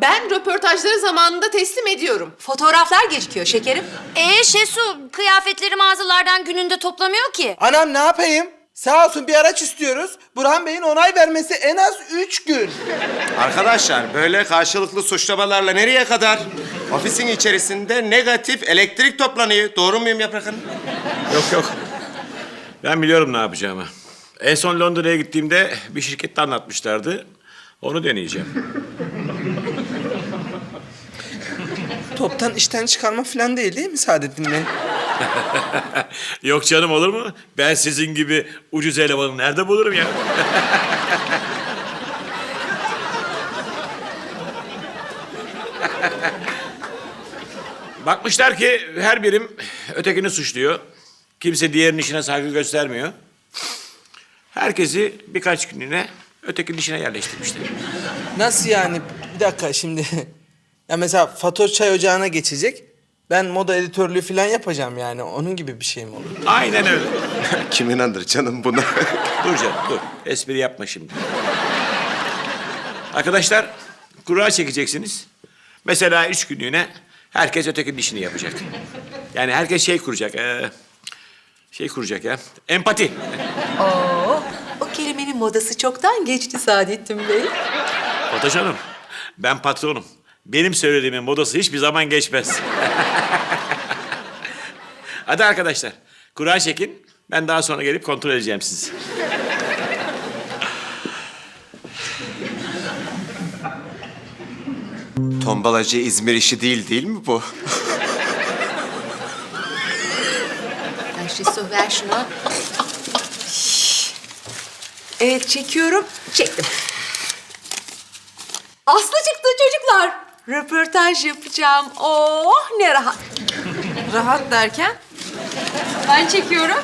Ben röportajları zamanında teslim ediyorum. Fotoğraflar gecikiyor şekerim. Ee Şesu, kıyafetleri mağazalardan gününde toplamıyor ki. Anam ne yapayım? Sağ olsun bir araç istiyoruz. Burhan Bey'in onay vermesi en az üç gün. Arkadaşlar böyle karşılıklı suçlamalarla nereye kadar? Ofisin içerisinde negatif elektrik toplanıyor. Doğru muyum Yaprak Hanım? Yok yok. Ben biliyorum ne yapacağımı. En son Londra'ya gittiğimde bir şirkette anlatmışlardı. Onu deneyeceğim. Toptan işten çıkarma falan değil değil mi Saadettin Bey? Yok canım olur mu? Ben sizin gibi ucuz elemanı nerede bulurum ya? Bakmışlar ki her birim ötekini suçluyor. Kimse diğerinin işine saygı göstermiyor. Herkesi birkaç günlüğüne ötekinin işine yerleştirmişler. Nasıl yani? Bir dakika şimdi. Ya mesela Fatoş çay ocağına geçecek. Ben moda editörlüğü falan yapacağım yani. Onun gibi bir şey mi olur? Aynen öyle. Kim inanır canım buna? Dur canım dur. Espri yapma şimdi. Arkadaşlar kura çekeceksiniz. Mesela üç günlüğüne herkes ötekinin işini yapacak. Yani herkes şey kuracak. ee, şey kuracak ya. Empati. Oo, o kelimenin modası çoktan geçti Saadettin Bey. Fatoş Hanım, ben patronum. Benim söylediğimin modası hiçbir zaman geçmez. Hadi arkadaşlar, kura çekin. Ben daha sonra gelip kontrol edeceğim sizi. Tombalacı İzmir işi değil değil mi bu? Ay Şesu ver şunu. Evet çekiyorum. Çektim. Aslı çıktı çocuklar. Röportaj yapacağım. Oh ne rahat. Rahat derken? Ben çekiyorum.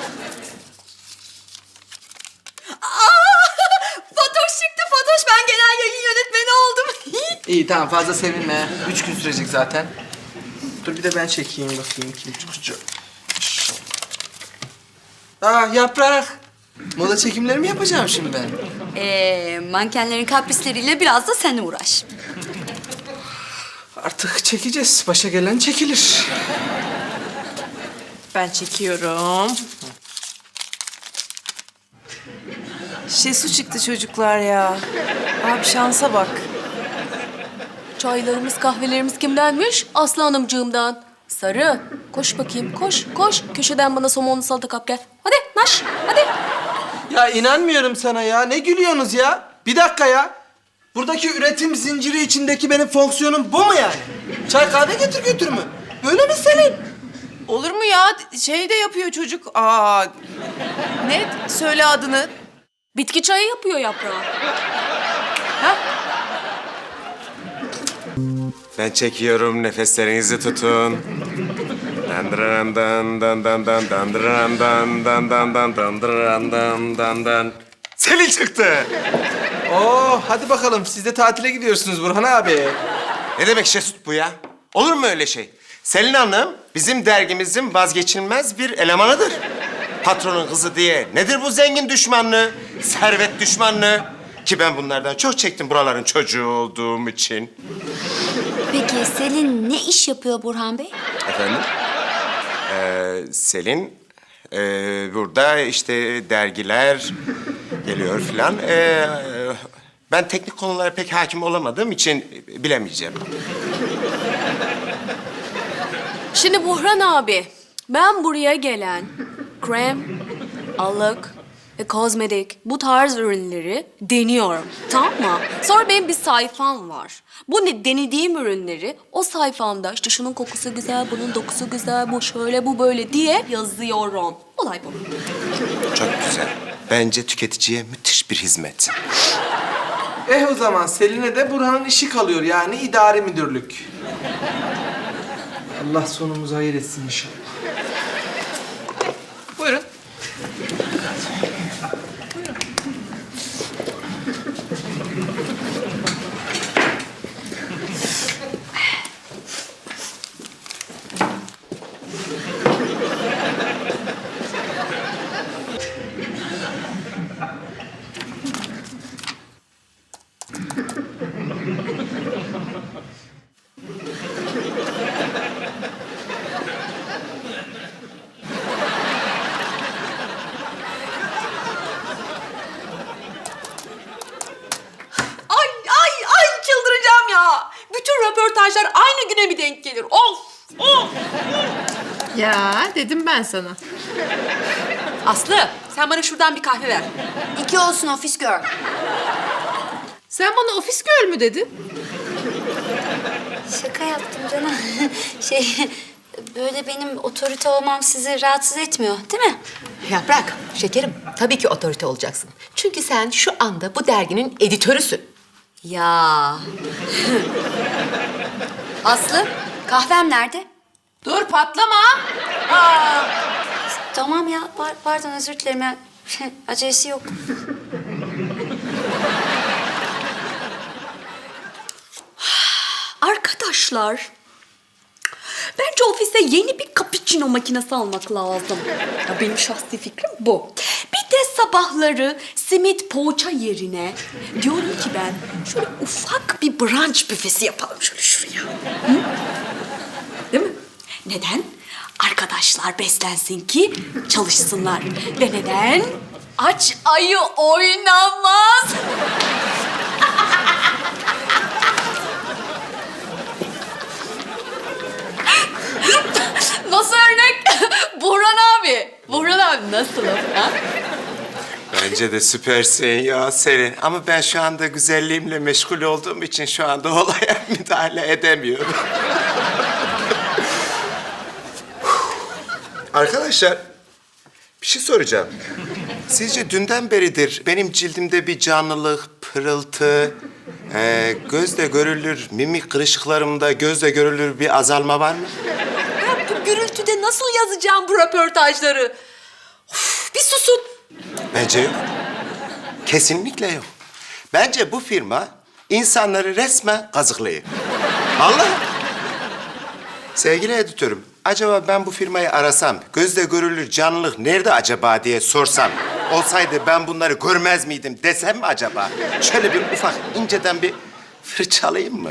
Aa, Fatoş çıktı Fatoş. Ben genel yayın yönetmeni oldum. İyi tamam fazla sevinme. Üç gün sürecek zaten. Dur bir de ben çekeyim bakayım kim çıkacak. Aa yaprak. Moda çekimleri mi yapacağım şimdi ben? Ee, mankenlerin kaprisleriyle biraz da sen uğraş. Artık çekeceğiz. Başa gelen çekilir. Ben çekiyorum. Şesu çıktı çocuklar ya. Abi şansa bak. Çaylarımız, kahvelerimiz kimdenmiş? Aslı Hanımcığımdan. Sarı, koş bakayım, koş, koş. Köşeden bana somonlu salata kap gel. Hadi, naş, hadi. Ya inanmıyorum sana ya. Ne gülüyorsunuz ya? Bir dakika ya. Buradaki üretim zinciri içindeki benim fonksiyonum bu mu yani? Çay kahve getir götür mü? Böyle mi Selin? Olur mu ya? Şey de yapıyor çocuk. Aa. Ne? Söyle adını. Bitki çayı yapıyor yaprağı. Ben çekiyorum nefeslerinizi tutun. Dandıran dan dan dan dan dandıran dan dan dan dan dandıran dan dan dan. Selin çıktı. Oo hadi bakalım. Siz de tatile gidiyorsunuz Burhan abi. Ne demek Şesut bu ya? Olur mu öyle şey? Selin Hanım bizim dergimizin vazgeçilmez bir elemanıdır. Patronun kızı diye. Nedir bu zengin düşmanlığı? Servet düşmanlığı? Ki ben bunlardan çok çektim buraların çocuğu olduğum için. Peki Selin ne iş yapıyor Burhan Bey? Efendim? Ee, Selin ee, burada işte dergiler geliyor filan. Ee, ben teknik konulara pek hakim olamadığım için bilemeyeceğim. Şimdi Buhran abi, ben buraya gelen krem, allık ve kozmetik bu tarz ürünleri deniyorum. Tamam mı? Sonra benim bir sayfam var. Bu ne denediğim ürünleri o sayfamda işte şunun kokusu güzel, bunun dokusu güzel, bu şöyle, bu böyle diye yazıyorum. Olay bu. Çok güzel. Bence tüketiciye müthiş bir hizmet. Eh o zaman Selin'e de Burhan'ın işi kalıyor yani idari müdürlük. Allah sonumuzu hayır etsin inşallah. Buyurun. Ben sana. Aslı sen bana şuradan bir kahve ver. İki olsun ofis girl. Sen bana ofis göl mü dedin? Şaka yaptım canım. şey böyle benim otorite olmam sizi rahatsız etmiyor değil mi? Yaprak, şekerim. Tabii ki otorite olacaksın. Çünkü sen şu anda bu derginin editörüsün. Ya. Aslı kahvem nerede? Dur patlama. Tamam ya par- pardon özür dilerim ya. Acelesi yok. Arkadaşlar, bence ofise yeni bir cappuccino makinesi almak lazım. Ya benim şahsi fikrim bu. Bir de sabahları simit poğaça yerine diyorum ki ben şöyle ufak bir brunch büfesi yapalım şöyle şuraya. Hı? Değil mi? Neden? Arkadaşlar beslensin ki çalışsınlar. Ve neden? Aç ayı oynamaz. Nasıl örnek? Burhan abi. Burhan abi nasılım? Ha? Bence de süpersin ya Selin. Ama ben şu anda güzelliğimle meşgul olduğum için şu anda olaya müdahale edemiyorum. Arkadaşlar, bir şey soracağım. Sizce dünden beridir benim cildimde bir canlılık, pırıltı, e, gözle görülür, mimik kırışıklarımda gözle görülür bir azalma var mı? Ben bu gürültüde nasıl yazacağım bu röportajları? Uf, bir susun. Bence yok. Kesinlikle yok. Bence bu firma insanları resmen kazıklıyor. Vallahi. Sevgili editörüm, acaba ben bu firmayı arasam, gözle görülür canlılık nerede acaba diye sorsam, olsaydı ben bunları görmez miydim desem mi acaba? Şöyle bir ufak inceden bir fırçalayayım mı?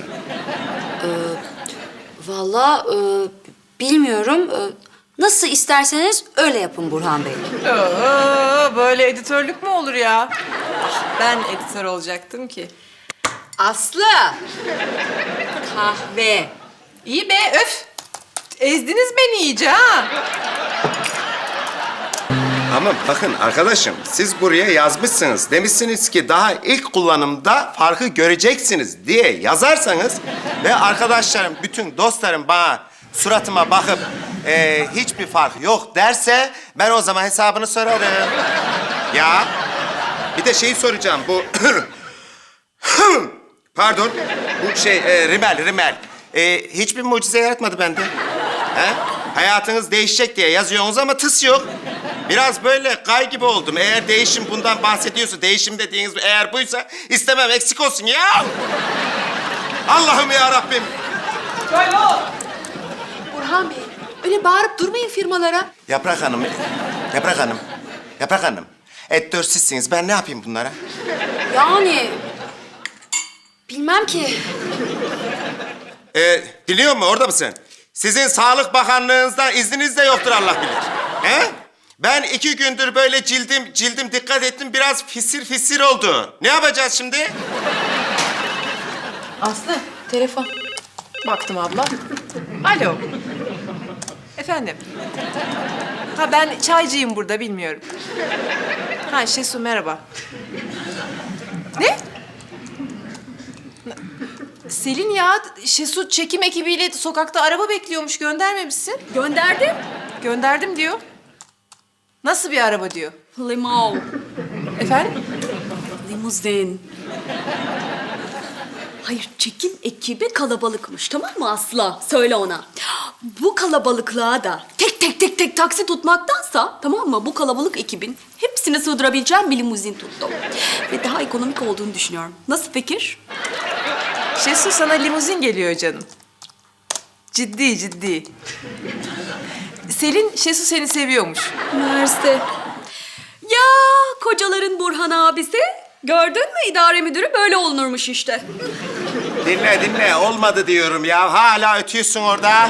Vallahi e, bilmiyorum. E, nasıl isterseniz öyle yapın Burhan Bey. Oo, böyle editörlük mü olur ya? Ah, Ben editör olacaktım ki. Aslı. Kahve. İyi be öf. Ezdiniz beni iyice ha. Ama bakın arkadaşım, siz buraya yazmışsınız. Demişsiniz ki daha ilk kullanımda farkı göreceksiniz diye yazarsanız ve arkadaşlarım, bütün dostlarım bana suratıma bakıp eee, hiçbir fark yok derse ben o zaman hesabını sorarım. Ya bir de şeyi soracağım bu pardon bu şey e, rimel rimel E, hiçbir mucize yaratmadı bende. He? Hayatınız değişecek diye yazıyorsunuz ama tıs yok. Biraz böyle kay gibi oldum. Eğer değişim bundan bahsediyorsa, değişim dediğiniz eğer buysa istemem eksik olsun ya. Allah'ım ya Rabbim. Burhan Bey, öyle bağırıp durmayın firmalara. Yaprak Hanım, Yaprak Hanım, Yaprak Hanım. Editör sizsiniz. Ben ne yapayım bunlara? Yani bilmem ki. Ee, biliyor musun? Orada mısın? Sizin Sağlık Bakanlığınızdan izniniz de yoktur Allah bilir. He? Ben iki gündür böyle cildim, cildim dikkat ettim biraz fisir fisir oldu. Ne yapacağız şimdi? Aslı telefon. Baktım abla. Alo. Efendim. Ha ben çaycıyım burada bilmiyorum. Ha Şesu merhaba. Ne? Selin ya Şesu çekim ekibiyle sokakta araba bekliyormuş göndermemişsin. Gönderdim. Gönderdim diyor. Nasıl bir araba diyor. Limon. Efendim? Limuzin. Hayır, çekim ekibi kalabalıkmış tamam mı Aslı? Söyle ona. Bu kalabalıklığa da tek tek tek tek taksi tutmaktansa tamam mı? Bu kalabalık ekibin hepsini sığdırabileceğim bir limuzin tuttum. Ve daha ekonomik olduğunu düşünüyorum. Nasıl fikir? Şesu sana limuzin geliyor canım. Ciddi ciddi. Selin Şesu seni seviyormuş. Mersi. Ya kocaların Burhan abisi. Gördün mü idare müdürü böyle olunurmuş işte. Dinle dinle. Olmadı diyorum ya. Hala ötüyorsun orada.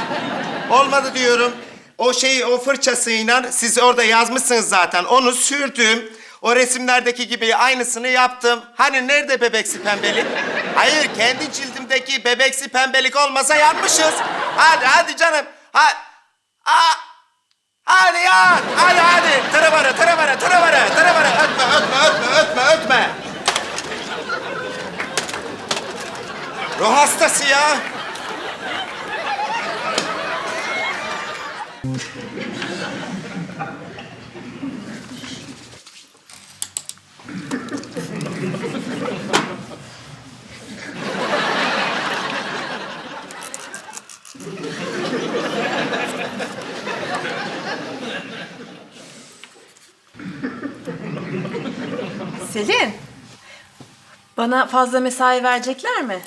Olmadı diyorum. O şeyi, o fırçasıyla siz orada yazmışsınız zaten. Onu sürdüm. O resimlerdeki gibi aynısını yaptım. Hani nerede bebeksi pembelik? Hayır, kendi cildimdeki bebeksi pembelik olmasa yanmışız. Hadi, hadi canım. Ha, Aa, hadi ya, hadi hadi. Tırıvırı, tırıvırı, tırıvırı, tırıvırı. Ötme, ötme, ötme, ötme, ötme. Ruh hastası ya. Selin. Bana fazla mesai verecekler mi?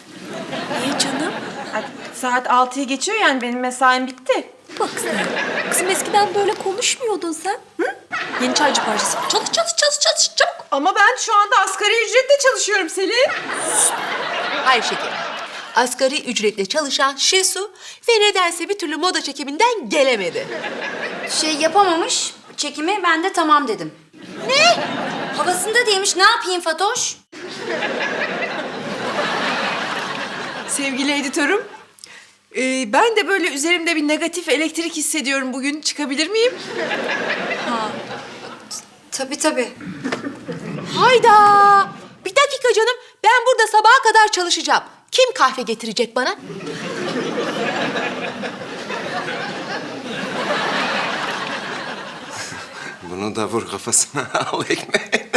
Niye canım? Ay, Saat 6'yı geçiyor yani benim mesaim bitti. Bak sen. Kızım eskiden böyle konuşmuyordun sen. Hı? Yeni çaycı partisi. Çalış çalış çalış çalış çabuk. Ama ben şu anda asgari ücretle çalışıyorum Selin. Hayır şekerim. Asgari ücretle çalışan Şesu ve nedense bir türlü moda çekiminden gelemedi. Şey yapamamış, çekimi ben de tamam dedim. Ne? Havasında değilmiş, ne yapayım Fatoş? Sevgili editörüm. e, ben de böyle üzerimde bir negatif elektrik hissediyorum bugün. Çıkabilir miyim? Tabii tabii. Hayda! Bir dakika canım. Ben burada sabaha kadar çalışacağım. Kim kahve getirecek bana? Bunu da vur kafasına al ekmeği.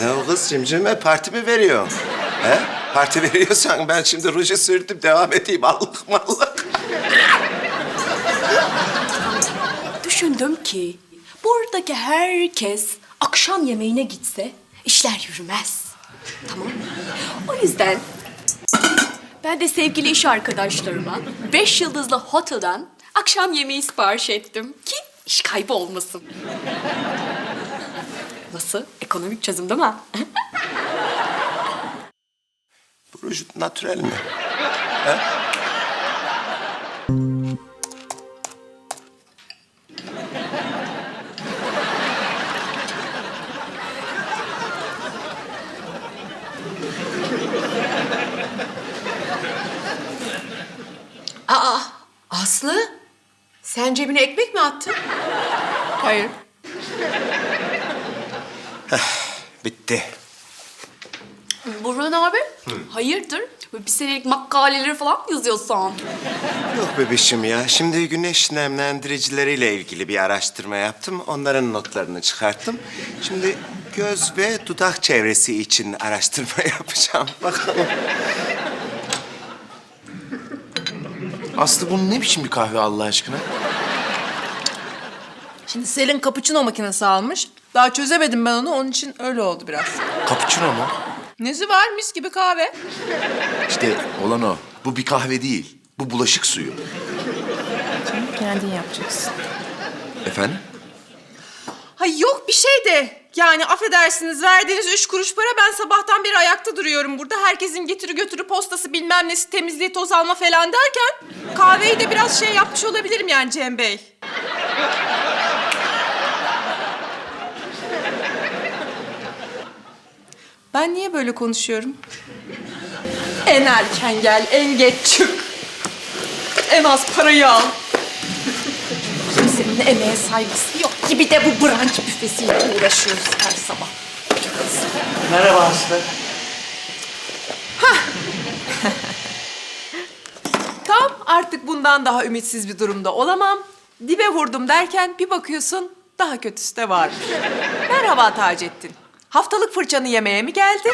ne o kız cimcime parti mi veriyor? He? Parti veriyorsan ben şimdi ruju sürdüm devam edeyim allık mallık. Düşündüm ki buradaki herkes akşam yemeğine gitse işler yürümez. Tamam mı? O yüzden ben de sevgili iş arkadaşlarıma beş yıldızlı otelden akşam yemeği sipariş ettim ki iş kaybı olmasın. Nasıl? Ekonomik çözüm değil mi? Bu ruj natürel mi? Aa, Bir senelik makaleleri falan yazıyorsun. Yok bebişim ya. Şimdi güneş nemlendiricileriyle ilgili bir araştırma yaptım. Onların notlarını çıkarttım. Şimdi göz ve dudak çevresi için araştırma yapacağım. Bakalım. Aslı bu ne biçim bir kahve Allah aşkına? Şimdi Selin cappuccino makinesi almış. Daha çözemedim ben onu. Onun için öyle oldu biraz. Cappuccino mu? Nesi var? Mis gibi kahve. İşte olan o. Bu bir kahve değil. Bu bulaşık suyu. Kendin yapacaksın. Efendim? Hay yok bir şey de. Yani affedersiniz verdiğiniz üç kuruş para ben sabahtan beri ayakta duruyorum burada. Herkesin getiri götürü postası bilmem nesi temizliği toz alma falan derken kahveyi de biraz şey yapmış olabilirim yani Cem Bey. Ben niye böyle konuşuyorum? En erken gel, en geç çık. En az parayı al. Kimsenin emeğe saygısı yok gibi de bu brunch büfesiyle uğraşıyoruz her sabah. Merhaba Aslı. Tam artık bundan daha ümitsiz bir durumda olamam. Dibe vurdum derken bir bakıyorsun daha kötüsü de varmış. Merhaba Taceddin. Haftalık fırçanı yemeye mi geldin?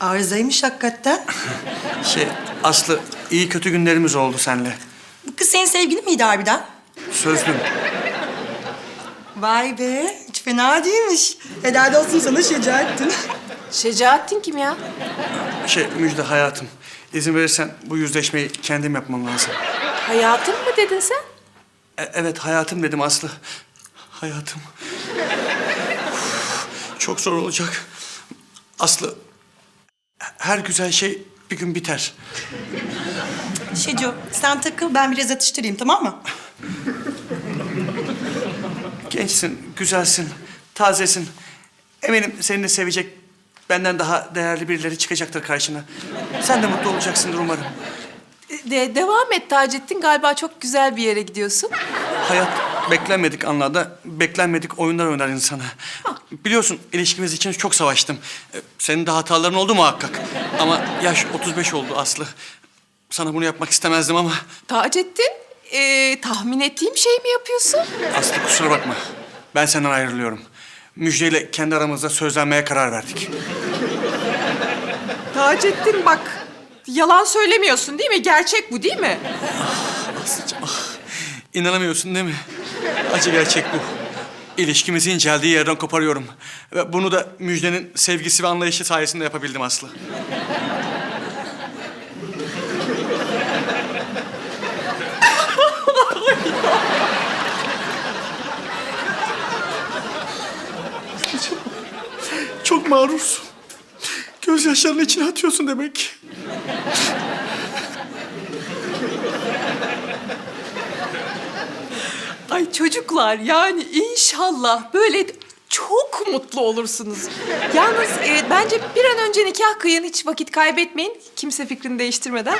Arızaymış hakikaten. Şey, Aslı iyi kötü günlerimiz oldu seninle. Bu kız senin sevgilin miydi harbiden? Sözlüm. Vay be, hiç fena değilmiş. Helal olsun sana Şecaettin. Şecaettin kim ya? Şey, Müjde hayatım. İzin verirsen bu yüzleşmeyi kendim yapmam lazım. Hayatım mı dedin sen? E- evet hayatım dedim Aslı. Hayatım. Çok zor olacak. Aslı, her güzel şey bir gün biter. Şeco sen takıl ben biraz atıştırayım tamam mı? Gençsin, güzelsin, tazesin. Eminim seni de sevecek, benden daha değerli birileri çıkacaktır karşına. Sen de mutlu olacaksındır umarım. De, devam et Taceddin. Galiba çok güzel bir yere gidiyorsun. Hayat beklenmedik anlarda beklenmedik oyunlar oynar insana. Biliyorsun ilişkimiz için çok savaştım. Ee, Senin de hataların oldu muhakkak. Ama yaş 35 oldu Aslı. Sana bunu yapmak istemezdim ama Taceddin, ee, tahmin ettiğim şey mi yapıyorsun? Aslı kusura bakma. Ben senden ayrılıyorum. Müjdeyle kendi aramızda sözlenmeye karar verdik. Taceddin bak, yalan söylemiyorsun değil mi? Gerçek bu değil mi? Aslıcığım ah. İnanamıyorsun değil mi? Acı gerçek bu. İlişkimizi inceldiği yerden koparıyorum. Ve bunu da Müjde'nin sevgisi ve anlayışı sayesinde yapabildim Aslı. Çok mağrursun. Gözyaşlarını içine atıyorsun demek. Çocuklar yani inşallah böyle çok mutlu olursunuz. Yalnız e, bence bir an önce nikah kıyın hiç vakit kaybetmeyin. Kimse fikrini değiştirmeden.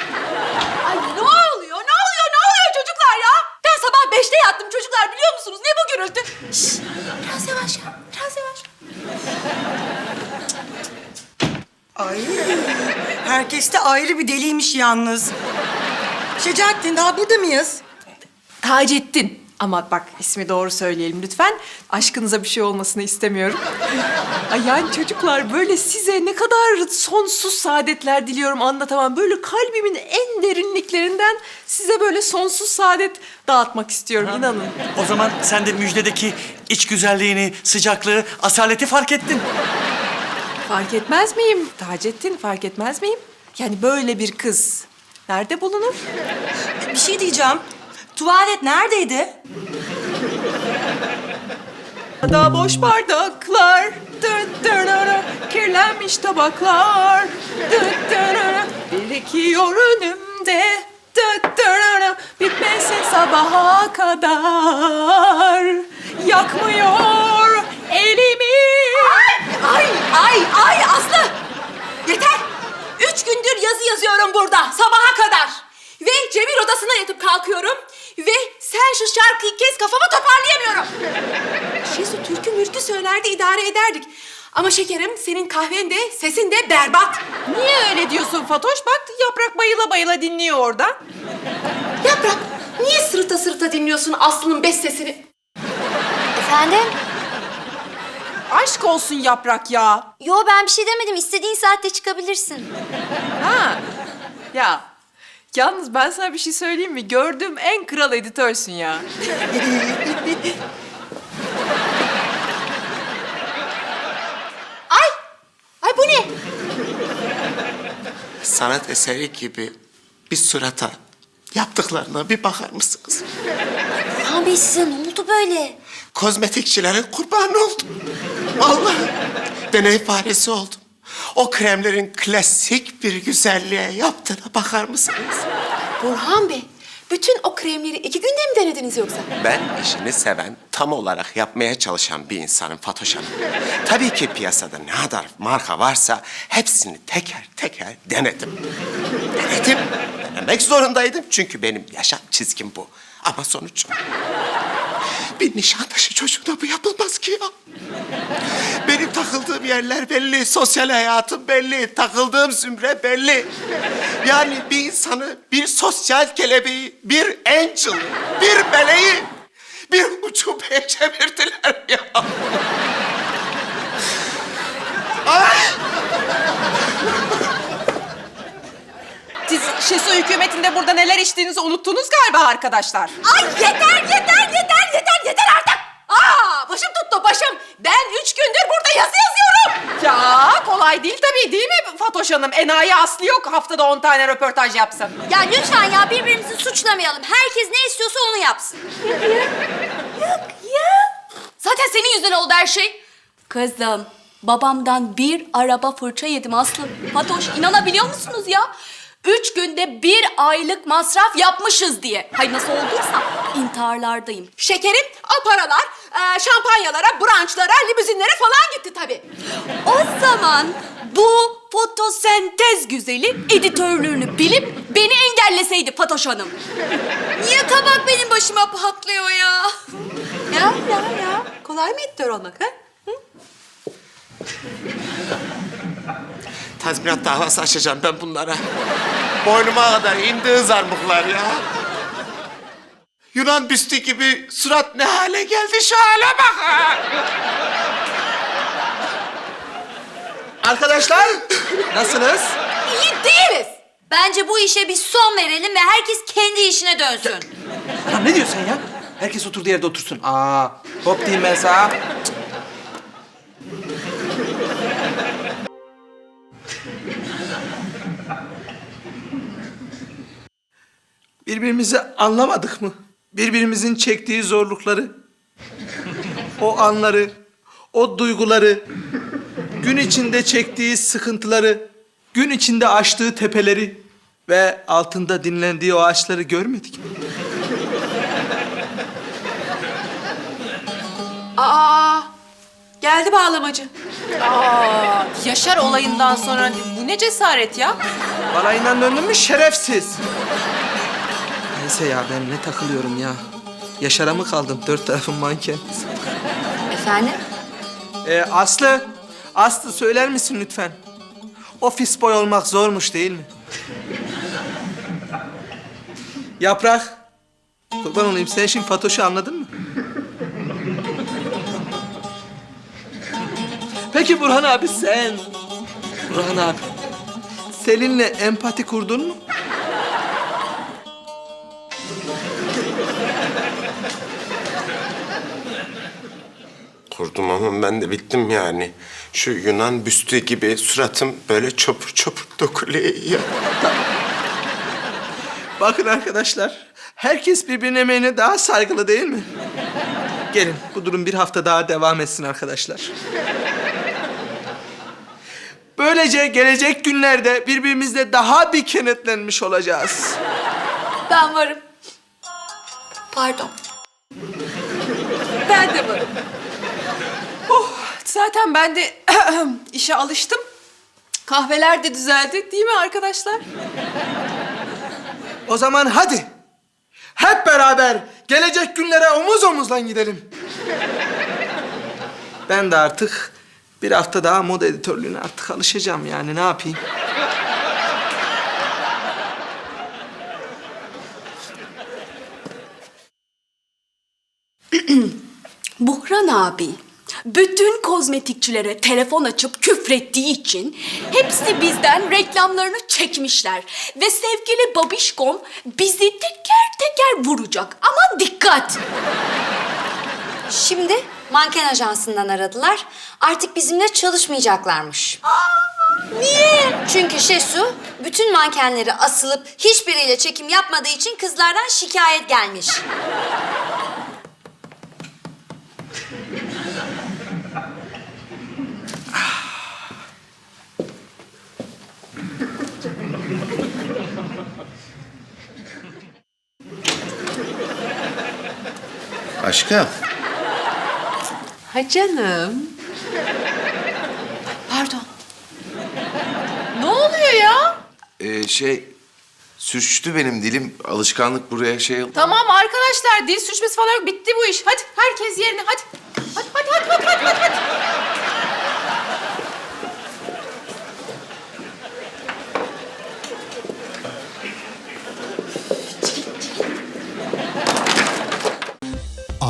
Ay ne oluyor ne oluyor ne oluyor çocuklar ya? Ben sabah beşte yattım çocuklar biliyor musunuz? Ne bu gürültü? Şşş, biraz yavaş ya biraz yavaş. Ay, herkes de ayrı bir deliymiş yalnız. Şecaettin daha burada mıyız? Taceddin. Ama bak ismi doğru söyleyelim lütfen. Aşkınıza bir şey olmasını istemiyorum. Ay yani çocuklar böyle size ne kadar sonsuz saadetler diliyorum anlatamam. Böyle kalbimin en derinliklerinden size böyle sonsuz saadet dağıtmak istiyorum inanın. O zaman sen de müjdedeki iç güzelliğini, sıcaklığı, asaleti fark ettin. Fark etmez miyim? Taceddin fark etmez miyim? Yani böyle bir kız nerede bulunur? Bir şey diyeceğim. Tuvalet neredeydi? Da boş bardaklar, kirlenmiş tabaklar, dı dırırı, birikiyor önümde, dı dırırı, bitmesin sabaha kadar, yakmıyor elimi. Ay ay ay Aslı! Yeter! Üç gündür yazı yazıyorum burada sabaha kadar. Ve Cemil odasına yatıp kalkıyorum. Şarkıyı kes kafamı toparlayamıyorum. Şesu türkü mürkü söylerdi idare ederdik. Ama şekerim senin kahven de sesin de berbat. Niye öyle diyorsun Fatoş? Bak yaprak bayıla bayıla dinliyor orada. Yaprak niye sırıta sırıta dinliyorsun Aslı'nın bes sesini? Efendim? Aşk olsun yaprak ya. Yo ben bir şey demedim. İstediğin saatte çıkabilirsin. Ha. Ya. Yalnız ben sana bir şey söyleyeyim mi? Gördüğüm en kral editörsün ya. Ay! Ay bu ne? Sanat eseri gibi bir surata yaptıklarına bir bakar mısınız? Burhan Bey size ne oldu böyle? Kozmetikçilerin kurbanı oldum. Vallahi deney faresi oldum. O kremlerin klasik bir güzelliğe yaptığına bakar mısınız? Burhan Bey, bütün o kremleri iki günde mi denediniz yoksa? Ben işini seven, tam olarak yapmaya çalışan bir insanım Fatoş Hanım. Tabii ki piyasada ne kadar marka varsa hepsini teker teker denedim. Denedim. Denemek zorundaydım çünkü benim yaşam çizgim bu. Ama sonuç bir nişantaşı çocuğuna bu yapılmaz ki ya. Benim takıldığım yerler belli, sosyal hayatım belli, takıldığım zümre belli. Yani bir insanı, bir sosyal kelebeği, bir angel, bir meleği, bir uçubeye çevirdiler ya. Ay! Siz Şesu hükümetinde burada neler içtiğinizi unuttunuz galiba arkadaşlar. Ay yeter, yeter, yeter, yeter, yeter artık! Aa, başım tuttu, başım. Ben üç gündür burada yazı yazıyorum. Ya kolay değil tabii değil mi Fatoş Hanım? Enayi Aslı yok haftada 10 tane röportaj yapsın. Ya lütfen ya birbirimizi suçlamayalım. Herkes ne istiyorsa onu yapsın. Zaten senin yüzünden oldu her şey. Kızım, babamdan bir araba fırça yedim Aslı. Fatoş inanabiliyor musunuz ya? Üç günde bir aylık masraf yapmışız diye. Hay nasıl olduysa intiharlardayım. Şekerim o paralar e, şampanyalara, brunchlara, limuzinlere falan gitti tabii. O zaman bu fotosentez güzeli editörlüğünü bilip beni engelleseydi Fatoş Hanım. Niye kabak benim başıma patlıyor ya? Ya ya ya. Kolay mı editör olmak ha? Tazminat davası açacağım ben bunlara. Boynuma kadar indi zarmıklar ya. Yunan büstü gibi surat ne hale geldi şu hale bak ha. Arkadaşlar nasılsınız? İyi değiliz. Bence bu işe bir son verelim ve herkes kendi işine dönsün. Lan ne diyorsun ya? Herkes oturduğu yerde otursun. Aa, hop diyeyim ben sana. Birbirimizi anlamadık mı? Birbirimizin çektiği zorlukları, o anları, o duyguları, gün içinde çektiği sıkıntıları, gün içinde aştığı tepeleri ve altında dinlendiği o ağaçları görmedik mi? Aa, geldi bağlamacı. Aa, Yaşar olayından sonra bu ne cesaret ya? Balayından döndün mü şerefsiz. Neyse ya ben ne takılıyorum ya. Yaşara mı kaldım? Dört tarafım manken. Efendim? Ee, Aslı, Aslı söyler misin lütfen? Ofis boy olmak zormuş değil mi? Yaprak, kurban olayım sen şimdi Fatoş'u anladın mı? Peki Burhan abi sen, Burhan abi, Selin'le empati kurdun mu? Kurdum ama ben de bittim yani. Şu Yunan büstü gibi suratım böyle çopur çopur ya. Bakın arkadaşlar, herkes birbirinin emeğine daha saygılı değil mi? Gelin, bu durum bir hafta daha devam etsin arkadaşlar. Böylece gelecek günlerde birbirimizle daha bir kenetlenmiş olacağız. Ben varım. Pardon. Ben de varım. Zaten ben de işe alıştım. Kahveler de düzeldi değil mi arkadaşlar? O zaman hadi, hep beraber gelecek günlere omuz omuzla gidelim. Ben de artık bir hafta daha moda editörlüğüne artık alışacağım yani ne yapayım? Buhran abi bütün kozmetikçilere telefon açıp küfrettiği için hepsi bizden reklamlarını çekmişler. Ve sevgili babişkom bizi teker teker vuracak. Aman dikkat! Şimdi manken ajansından aradılar. Artık bizimle çalışmayacaklarmış. niye? Çünkü Şesu bütün mankenleri asılıp hiçbiriyle çekim yapmadığı için kızlardan şikayet gelmiş. Aşkım. Ha canım. Pardon. Ne oluyor ya? Ee, şey... Sürçtü benim dilim. Alışkanlık buraya şey... Tamam arkadaşlar dil sürçmesi falan yok. Bitti bu iş. Hadi herkes yerine hadi. Hadi hadi hadi hadi hadi hadi. hadi.